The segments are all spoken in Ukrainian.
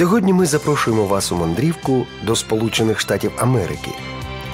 Сьогодні ми запрошуємо вас у мандрівку до Сполучених Штатів Америки.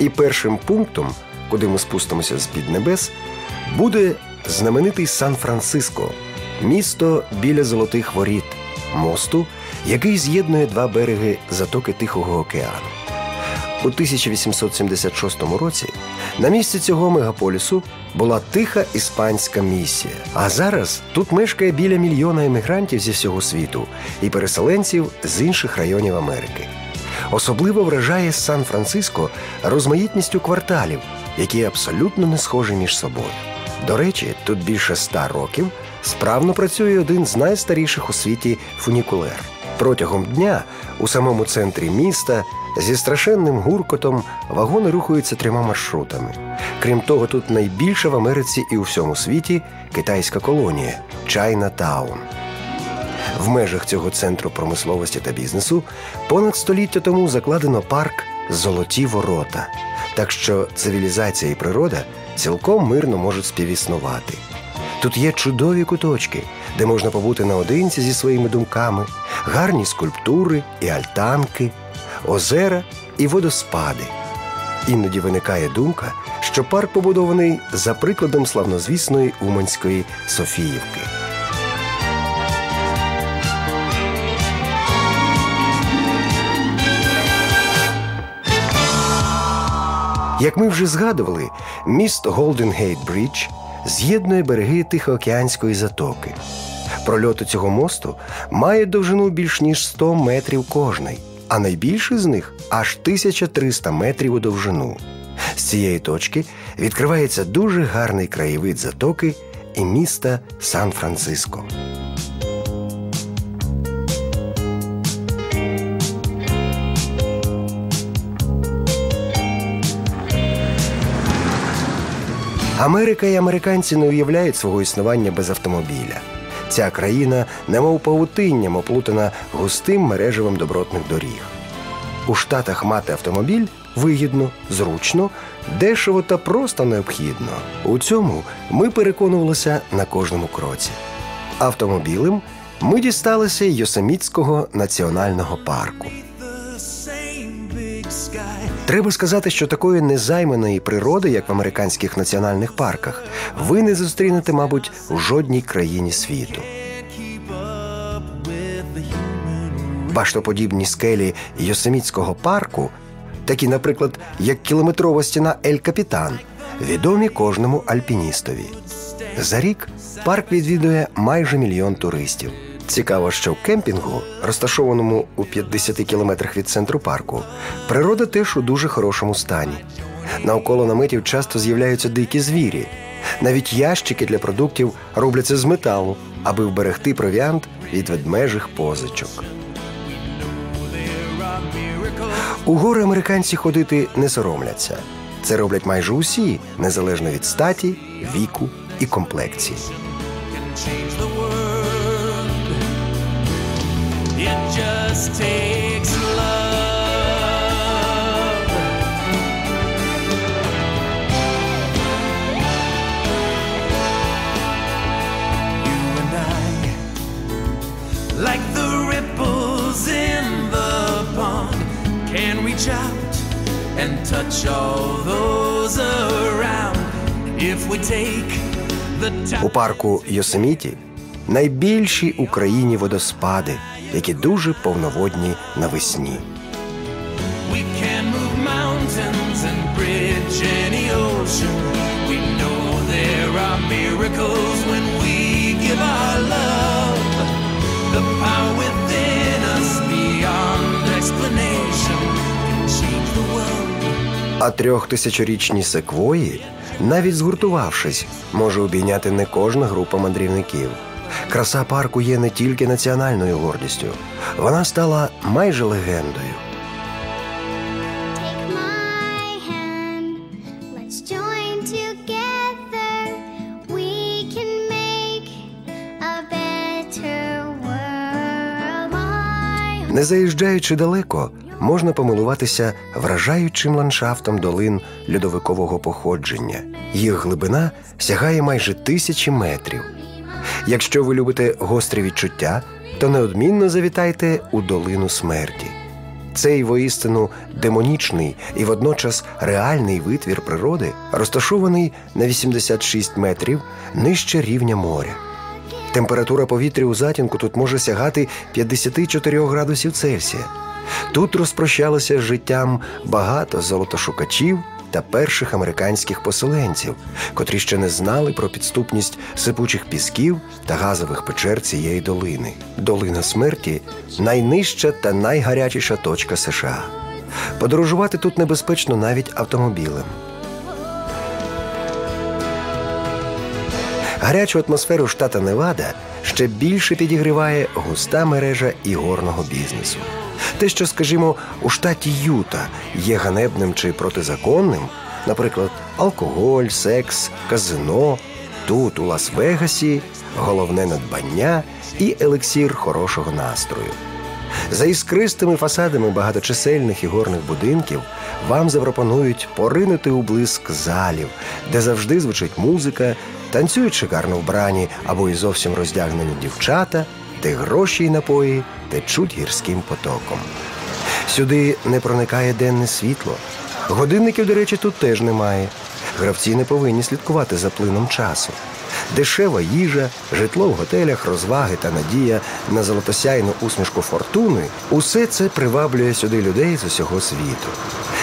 І першим пунктом, куди ми спустимося з під небес, буде знаменитий Сан-Франциско, місто біля Золотих Воріт, мосту, який з'єднує два береги затоки Тихого океану. У 1876 році на місці цього мегаполісу була тиха іспанська місія. А зараз тут мешкає біля мільйона емігрантів зі всього світу і переселенців з інших районів Америки. Особливо вражає Сан-Франциско розмаїтністю кварталів, які абсолютно не схожі між собою. До речі, тут більше ста років справно працює один з найстаріших у світі фунікулер. Протягом дня у самому центрі міста зі страшенним гуркотом вагони рухаються трьома маршрутами. Крім того, тут найбільша в Америці і у всьому світі китайська колонія Чайна Таун. В межах цього центру промисловості та бізнесу понад століття тому закладено парк Золоті ворота. Так що цивілізація і природа цілком мирно можуть співіснувати. Тут є чудові куточки, де можна побути наодинці зі своїми думками, гарні скульптури і альтанки, озера і водоспади. Іноді виникає думка, що парк побудований за прикладом славнозвісної Уманської Софіївки. Як ми вже згадували, міст Голден Гейт Брідж з'єднує береги Тихоокеанської затоки. Прольот цього мосту має довжину більш ніж 100 метрів кожний, а найбільший з них аж 1300 метрів у довжину. З цієї точки відкривається дуже гарний краєвид затоки і міста Сан-Франциско. Америка і американці не уявляють свого існування без автомобіля. Ця країна, немов павутинням, оплутана густим мережевим добротних доріг. У Штатах мати автомобіль вигідно, зручно, дешево та просто необхідно. У цьому ми переконувалися на кожному кроці. Автомобілем ми дісталися Йосемітського національного парку. Треба сказати, що такої незайманої природи, як в американських національних парках, ви не зустрінете, мабуть, у жодній країні світу. Баштоподібні скелі Йосемітського парку, такі, наприклад, як кілометрова стіна Ель Капітан, відомі кожному альпіністові. За рік парк відвідує майже мільйон туристів. Цікаво, що в кемпінгу, розташованому у 50 кілометрах від центру парку, природа теж у дуже хорошому стані. Навколо наметів часто з'являються дикі звірі. Навіть ящики для продуктів робляться з металу, аби вберегти провіант від ведмежих позичок. У гори американці ходити не соромляться. Це роблять майже усі, незалежно від статі, віку і комплекції. And touch all those around if we take the time. У парку Йосеміті найбільші Україні водоспади які дуже повноводні навесні. We can move mountains and bridge any ocean. We know there are miracles when we give our love. The power within us beyond explanation can change the world. А трьохтисячорічні секвої, навіть згуртувавшись, може обійняти не кожна група мандрівників. Краса парку є не тільки національною гордістю, вона стала майже легендою. Не заїжджаючи далеко, можна помилуватися вражаючим ландшафтом долин льодовикового походження. Їх глибина сягає майже тисячі метрів. Якщо ви любите гострі відчуття, то неодмінно завітайте у долину смерті. Цей воістину демонічний і водночас реальний витвір природи розташований на 86 метрів нижче рівня моря. Температура повітря у затінку тут може сягати 54 градусів Цельсія. Тут розпрощалося з життям багато золотошукачів та перших американських поселенців, котрі ще не знали про підступність сипучих пісків та газових печер цієї долини. Долина смерті найнижча та найгарячіша точка США. Подорожувати тут небезпечно навіть автомобілем. Гарячу атмосферу штата Невада ще більше підігріває густа мережа ігорного бізнесу. Те, що, скажімо, у штаті Юта є ганебним чи протизаконним, наприклад, алкоголь, секс, казино, тут, у Лас-Вегасі, головне надбання і елексір хорошого настрою. За іскристими фасадами багаточисельних ігорних будинків вам запропонують поринути у блиск залів, де завжди звучить музика, танцюють шикарно вбрані або й зовсім роздягнені дівчата, де гроші й напої течуть гірським потоком. Сюди не проникає денне світло. Годинників, до речі, тут теж немає. Гравці не повинні слідкувати за плином часу. Дешева їжа, житло в готелях, розваги та надія на золотосяйну усмішку фортуни усе це приваблює сюди людей з усього світу.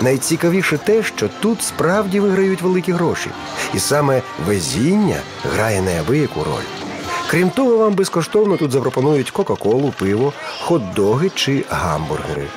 Найцікавіше те, що тут справді виграють великі гроші, і саме везіння грає неабияку роль. Крім того, вам безкоштовно тут запропонують Кока-Колу, пиво, хот-доги чи гамбургери.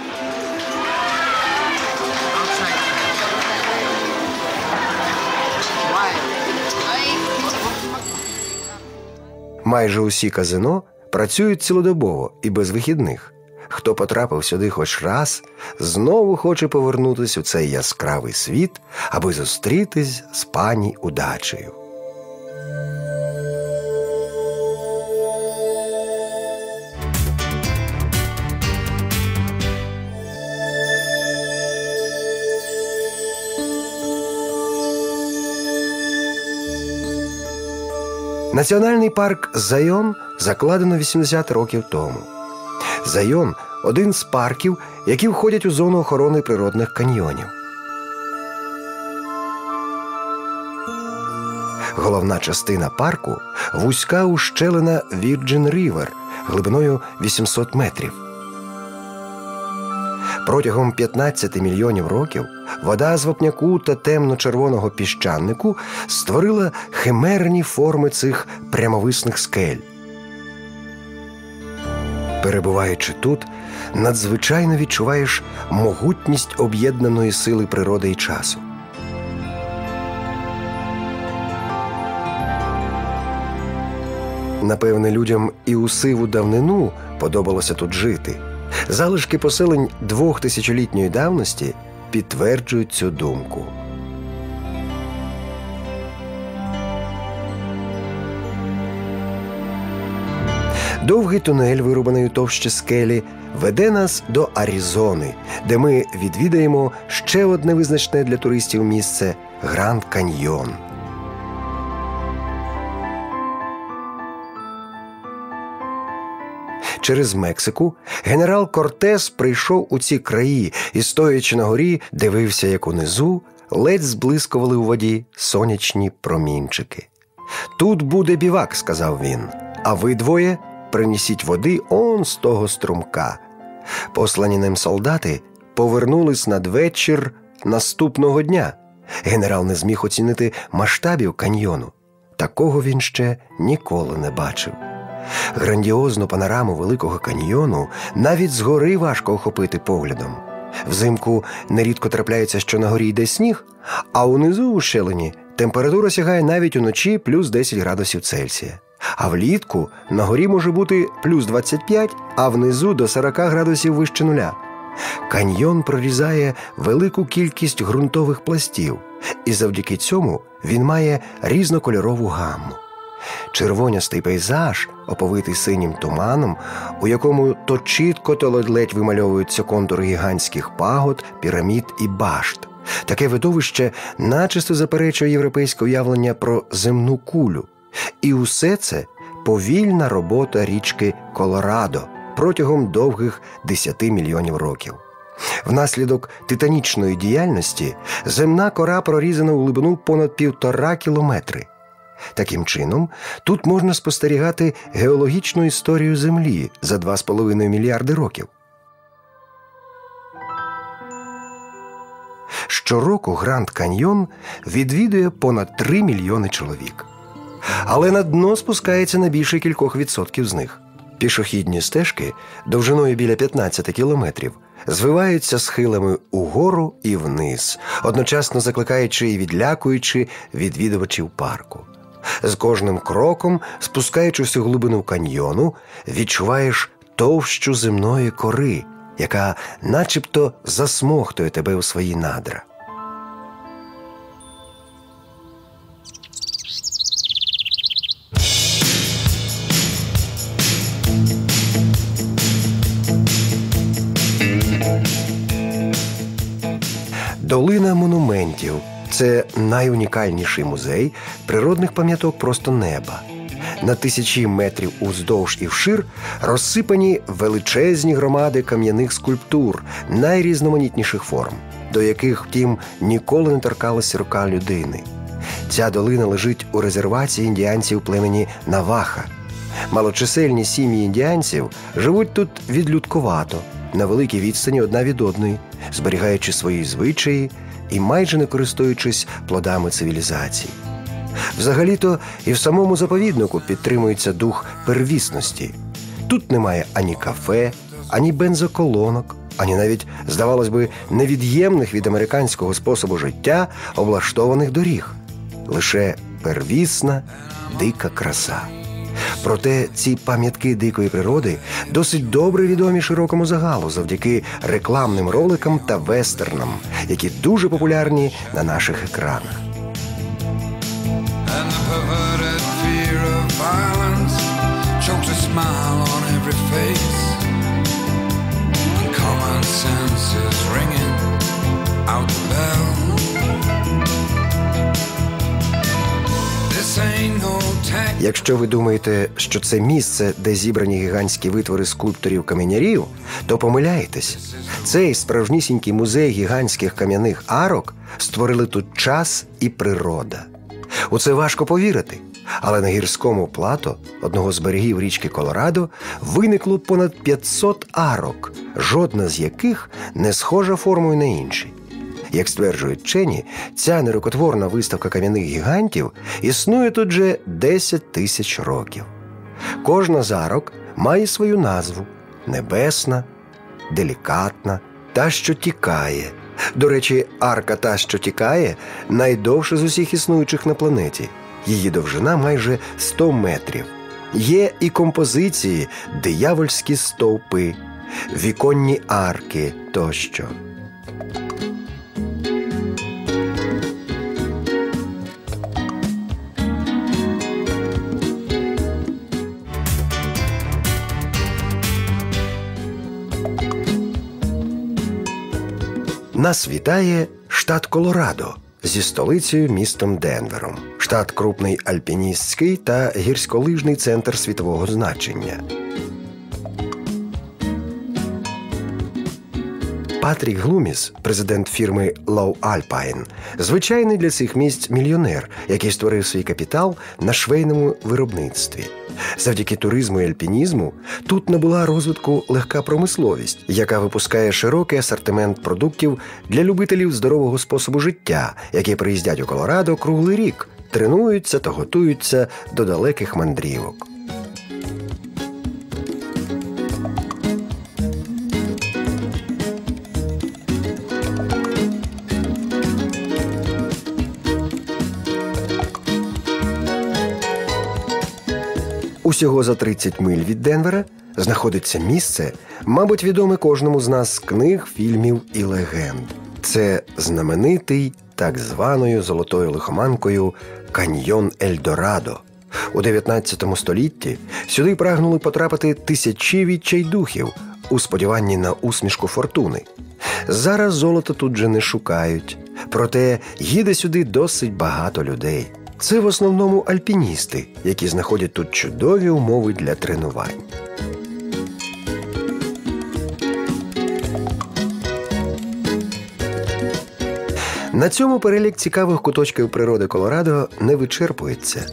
Майже усі казино працюють цілодобово і без вихідних. Хто потрапив сюди хоч раз, знову хоче повернутися у цей яскравий світ, аби зустрітись з пані удачею. Національний парк Зайон закладено 80 років тому. Зайон один з парків, які входять у зону охорони природних каньйонів. Головна частина парку вузька ущелина Virgin River глибиною 800 метрів. Протягом 15 мільйонів років вода з вапняку та темно-червоного піщанику створила химерні форми цих прямовисних скель. Перебуваючи тут, надзвичайно відчуваєш могутність об'єднаної сили природи і часу. Напевне, людям і у сиву давнину подобалося тут жити. Залишки поселень двохтисячолітньої давності підтверджують цю думку. Довгий тунель, вирубаний у товщі скелі, веде нас до Аризони, де ми відвідаємо ще одне визначне для туристів місце Гранд Каньйон. Через Мексику генерал Кортес прийшов у ці краї і, стоячи на горі, дивився, як унизу ледь зблискували у воді сонячні промінчики. Тут буде бівак, сказав він. А ви двоє принесіть води он з того струмка. Послані ним солдати повернулись надвечір наступного дня. Генерал не зміг оцінити масштабів каньйону. Такого він ще ніколи не бачив. Грандіозну панораму Великого каньйону навіть згори важко охопити поглядом. Взимку нерідко трапляється, що на горі йде сніг, а унизу у щелені температура сягає навіть уночі плюс 10 градусів Цельсія. А влітку на горі може бути плюс 25, а внизу до 40 градусів вище нуля. Каньйон прорізає велику кількість ґрунтових пластів, і завдяки цьому він має різнокольорову гамму. Червонястий пейзаж, оповитий синім туманом, у якому то чітко, то ледь вимальовуються контури гігантських пагод, пірамід і башт. Таке видовище начисто заперечує європейське уявлення про земну кулю. І усе це повільна робота річки Колорадо протягом довгих 10 мільйонів років. Внаслідок титанічної діяльності земна кора прорізана у глибину понад півтора кілометри. Таким чином, тут можна спостерігати геологічну історію Землі за 2,5 мільярди років. Щороку Гранд Каньйон відвідує понад 3 мільйони чоловік. Але на дно спускається на більше кількох відсотків з них. Пішохідні стежки довжиною біля 15 кілометрів звиваються схилами угору і вниз, одночасно закликаючи і відлякуючи відвідувачів парку. З кожним кроком, спускаючись у глибину каньйону, відчуваєш товщу земної кори, яка начебто засмохтує тебе у свої надра. Долина монументів це найунікальніший музей природних пам'яток просто неба. На тисячі метрів уздовж і вшир розсипані величезні громади кам'яних скульптур найрізноманітніших форм, до яких, втім, ніколи не торкалася рука людини. Ця долина лежить у резервації індіанців племені Наваха. Малочисельні сім'ї індіанців живуть тут відлюдкувато, на великій відстані одна від одної, зберігаючи свої звичаї і майже не користуючись плодами цивілізації. Взагалі-то і в самому заповіднику підтримується дух первісності. Тут немає ані кафе, ані бензоколонок, ані навіть, здавалось би, невід'ємних від американського способу життя облаштованих доріг, лише первісна дика краса. Проте ці пам'ятки дикої природи досить добре відомі широкому загалу завдяки рекламним роликам та вестернам, які дуже популярні на наших екранах. out the bell. Якщо ви думаєте, що це місце, де зібрані гігантські витвори скульпторів каменярів, то помиляєтесь. Цей справжнісінький музей гігантських кам'яних арок створили тут час і природа. У це важко повірити. Але на гірському плато одного з берегів річки Колорадо виникло понад 500 арок, жодна з яких не схожа формою на інші. Як стверджують вчені, ця нерукотворна виставка кам'яних гігантів існує тут вже 10 тисяч років. Кожна з арок має свою назву небесна, делікатна, та, що тікає. До речі, арка та, що тікає, найдовша з усіх існуючих на планеті. Її довжина майже 100 метрів. Є і композиції, диявольські стовпи, віконні арки тощо. Нас вітає штат Колорадо зі столицею містом Денвером. Штат крупний альпіністський та гірськолижний центр світового значення. Патрік Глуміс, президент фірми Low Alpine, звичайний для цих місць мільйонер, який створив свій капітал на швейному виробництві. Завдяки туризму і альпінізму тут набула розвитку легка промисловість, яка випускає широкий асортимент продуктів для любителів здорового способу життя, які приїздять у Колорадо круглий рік, тренуються та готуються до далеких мандрівок. Усього за 30 миль від Денвера знаходиться місце, мабуть, відоме кожному з нас з книг, фільмів і легенд. Це знаменитий так званою золотою лихоманкою Каньйон Ельдорадо. У 19 столітті сюди прагнули потрапити тисячі відчайдухів у сподіванні на усмішку фортуни. Зараз золото тут же не шукають, проте їде сюди досить багато людей. Це в основному альпіністи, які знаходять тут чудові умови для тренувань. На цьому перелік цікавих куточків природи Колорадо не вичерпується.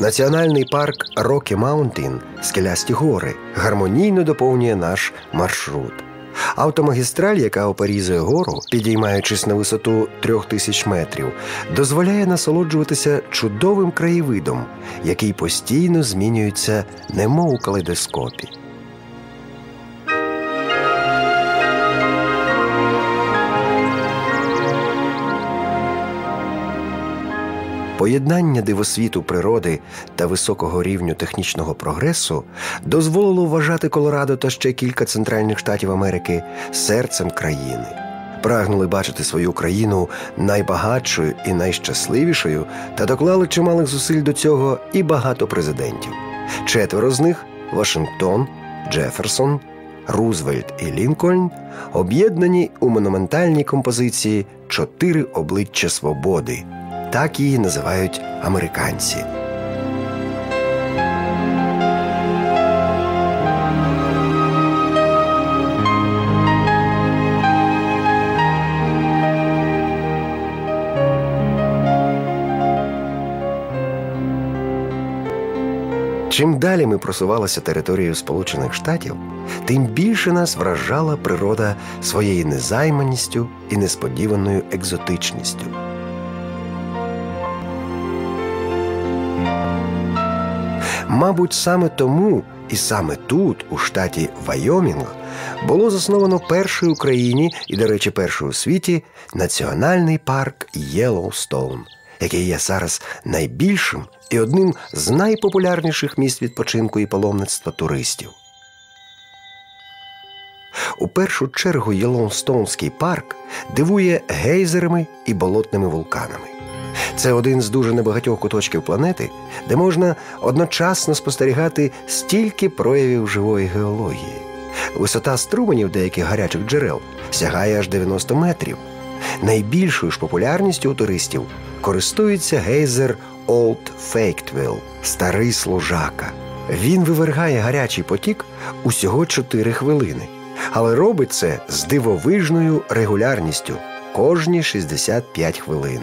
Національний парк Рокі Маунтін скелясті гори гармонійно доповнює наш маршрут. Автомагістраль, яка опорізує гору, підіймаючись на висоту трьох тисяч метрів, дозволяє насолоджуватися чудовим краєвидом, який постійно змінюється, немов у калейдоскопі. Поєднання дивосвіту природи та високого рівню технічного прогресу дозволило вважати Колорадо та ще кілька центральних штатів Америки серцем країни. Прагнули бачити свою країну найбагатшою і найщасливішою та доклали чималих зусиль до цього і багато президентів. Четверо з них Вашингтон, Джеферсон, Рузвельт і Лінкольн об'єднані у монументальній композиції Чотири обличчя свободи. Так її називають американці. Чим далі ми просувалися територією Сполучених Штатів, тим більше нас вражала природа своєю незайманістю і несподіваною екзотичністю. Мабуть, саме тому і саме тут, у штаті Вайомінг, було засновано перший в Україні і, до речі, перший у світі національний парк Єлоустоун, який є зараз найбільшим і одним з найпопулярніших місць відпочинку і паломництва туристів. У першу чергу Єлоустоунський парк дивує гейзерами і болотними вулканами. Це один з дуже небагатьох куточків планети, де можна одночасно спостерігати стільки проявів живої геології. Висота струменів деяких гарячих джерел сягає аж 90 метрів. Найбільшою ж популярністю у туристів користується гейзер Олд Фейктвілл старий служака. Він вивергає гарячий потік усього 4 хвилини, але робить це з дивовижною регулярністю кожні 65 хвилин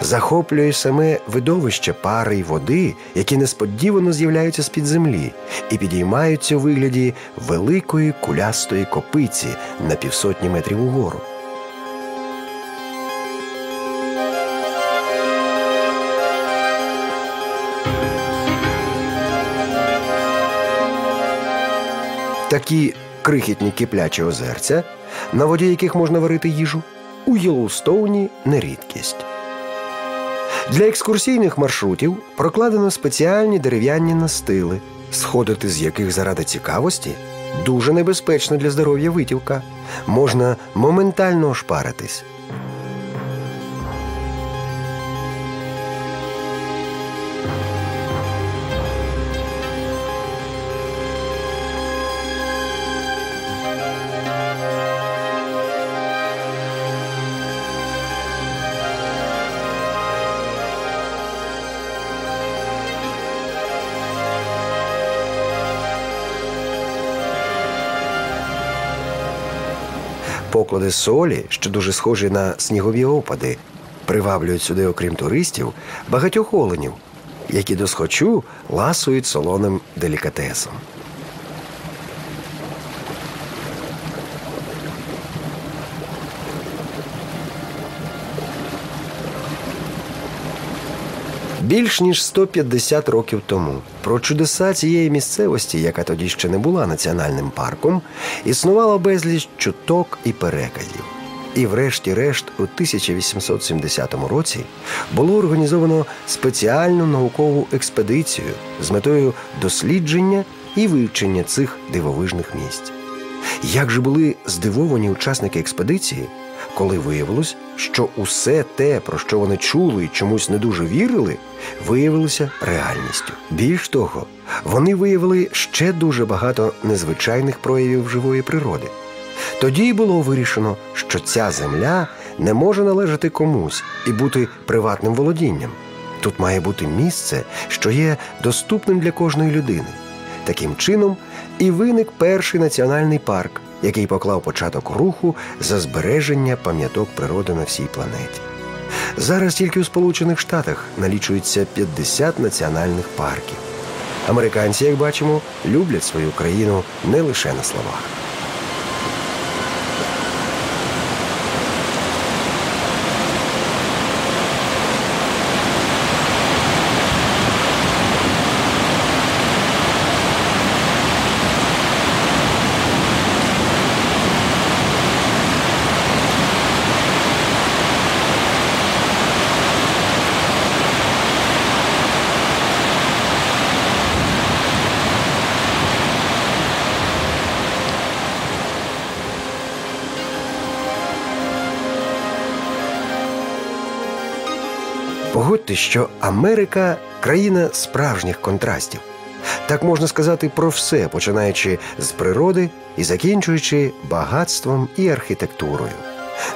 захоплює саме видовище пари й води, які несподівано з'являються з під землі, і підіймаються у вигляді великої кулястої копиці на півсотні метрів угору. Такі крихітні киплячі озерця, на воді яких можна варити їжу, у Єлоустоуні не рідкість. Для екскурсійних маршрутів прокладено спеціальні дерев'яні настили, сходити з яких заради цікавості дуже небезпечно для здоров'я витівка, можна моментально ошпаритись. Поклади солі, що дуже схожі на снігові опади, приваблюють сюди, окрім туристів, багатьох оленів, які досхочу ласують солоним делікатесом. Більш ніж 150 років тому про чудеса цієї місцевості, яка тоді ще не була національним парком, існувало безліч чуток і переказів. І, врешті-решт, у 1870 році було організовано спеціальну наукову експедицію з метою дослідження і вивчення цих дивовижних місць. Як же були здивовані учасники експедиції, коли виявилось, що усе те, про що вони чули і чомусь не дуже вірили, виявилося реальністю. Більш того, вони виявили ще дуже багато незвичайних проявів живої природи. Тоді було вирішено, що ця земля не може належати комусь і бути приватним володінням. Тут має бути місце, що є доступним для кожної людини. Таким чином і виник перший національний парк, який поклав початок руху за збереження пам'яток природи на всій планеті. Зараз тільки у Сполучених Штатах налічується 50 національних парків. Американці, як бачимо, люблять свою країну не лише на словах. Погодьте, що Америка країна справжніх контрастів. Так можна сказати про все, починаючи з природи і закінчуючи багатством і архітектурою.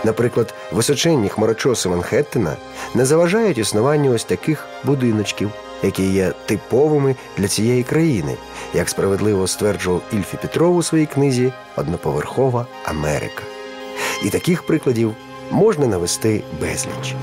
Наприклад, височенні хмарочоси Манхеттена не заважають існуванню ось таких будиночків, які є типовими для цієї країни, як справедливо стверджував Ільфі Петров у своїй книзі Одноповерхова Америка. І таких прикладів можна навести безліч.